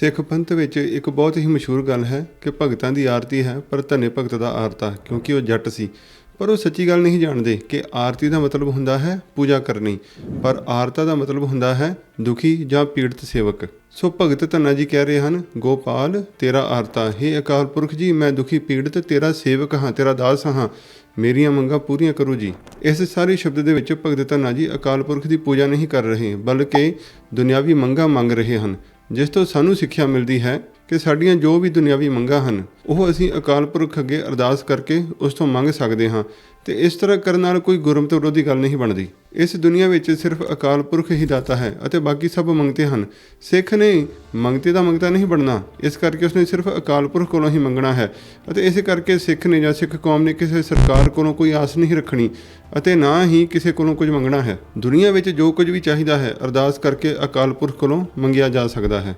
ਸਿੱਖ ਪੰਥ ਵਿੱਚ ਇੱਕ ਬਹੁਤ ਹੀ ਮਸ਼ਹੂਰ ਗੱਲ ਹੈ ਕਿ ਭਗਤਾਂ ਦੀ ਆਰਤੀ ਹੈ, ਪਰ ਧਨੇ ਭਗਤ ਦਾ ਆਰਤਾ, ਕਿਉਂਕਿ ਉਹ ਜੱਟ ਸੀ। ਪਰ ਉਹ ਸੱਚੀ ਗੱਲ ਨਹੀਂ ਜਾਣਦੇ ਕਿ ਆਰਤੀ ਦਾ ਮਤਲਬ ਹੁੰਦਾ ਹੈ ਪੂਜਾ ਕਰਨੀ। ਪਰ ਆਰਤਾ ਦਾ ਮਤਲਬ ਹੁੰਦਾ ਹੈ ਦੁਖੀ ਜਾਂ ਪੀੜਤ ਸੇਵਕ। ਸੋ ਭਗਤ ਧੰਨਾ ਜੀ ਕਹਿ ਰਹੇ ਹਨ, ਗੋਪਾਲ, ਤੇਰਾ ਆਰਤਾ। ਹੈ ਅਕਾਲ ਪੁਰਖ ਜੀ, ਮੈਂ ਦੁਖੀ, ਪੀੜਤ, ਤੇਰਾ ਸੇਵਕ ਹਾਂ, ਤੇਰਾ ਦਾਸ ਹਾਂ। ਮੇਰੀਆਂ ਮੰਗਾਂ ਪੂਰੀਆਂ ਕਰੋ ਜੀ। ਇਸ ਸਾਰੇ ਸ਼ਬਦ ਦੇ ਵਿੱਚ ਭਗਤ ਧੰਨਾ ਜੀ ਅਕਾਲ ਪੁਰਖ ਦੀ ਪੂਜਾ ਨਹੀਂ ਕਰ ਰਹੇ, ਬਲਕਿ ਦੁਨਿਆਵੀ ਮੰਗਾਂ ਮੰਗ ਰਹੇ ਹਨ। ਜਿਸ ਤੋਂ ਸਾਨੂੰ ਸਿੱਖਿਆ ਮਿਲਦੀ ਹੈ ਕਿ ਸਾਡੀਆਂ ਜੋ ਵੀ ਦੁਨਿਆਵੀ ਮੰਗਾਂ ਹਨ, ਉਹ ਅਸੀਂ ਅਕਾਲ ਪੁਰਖ ਅੱਗੇ ਅਰਦਾਸ ਕਰਕੇ ਉਸ ਤੋਂ ਮੰਗ ਸਕਦੇ ਹਾਂ। ਤੇ ਇਸ ਤਰ੍ਹਾਂ ਕਰਨ ਨਾਲ ਕੋਈ ਗੁਰਮਤ ਵਿਰੋਧੀ ਗੱਲ ਨਹੀਂ ਬਣਦੀ। ਇਸ ਦੁਨੀਆ ਵਿੱਚ ਸਿਰਫ ਅਕਾਲ ਪੁਰਖ ਹੀ ਦਾਤਾ ਹੈ ਅਤੇ ਬਾਕੀ ਸਭ ਮੰਗਤੇ ਹਨ। ਸਿੱਖ ਨੇ ਮੰਗਤੇ ਦਾ ਮੰਗਤਾ ਨਹੀਂ ਬਣਨਾ। ਇਸ ਕਰਕੇ ਉਸਨੇ ਸਿਰਫ ਅਕਾਲ ਪੁਰਖ ਕੋਲੋਂ ਹੀ ਮੰਗਣਾ ਹੈ ਅਤੇ ਇਸੇ ਕਰਕੇ ਸਿੱਖ ਨੇ ਜਾਂ ਸਿੱਖ ਕੌਮ ਨੇ ਕਿਸੇ ਸਰਕਾਰ ਕੋਲੋਂ ਕੋਈ ਆਸ ਨਹੀਂ ਰੱਖਣੀ ਅਤੇ ਨਾ ਹੀ ਕਿਸੇ ਕੋਲੋਂ ਕੁਝ ਮੰਗਣਾ ਹੈ। ਦੁਨੀਆ ਵਿੱਚ ਜੋ ਕੁਝ ਵੀ ਚਾਹੀਦਾ ਹੈ, ਅਰਦਾਸ ਕਰਕੇ ਅਕਾਲ ਪੁਰਖ ਕੋਲੋਂ ਮੰਗਿਆ ਜਾ ਸਕਦਾ ਹੈ।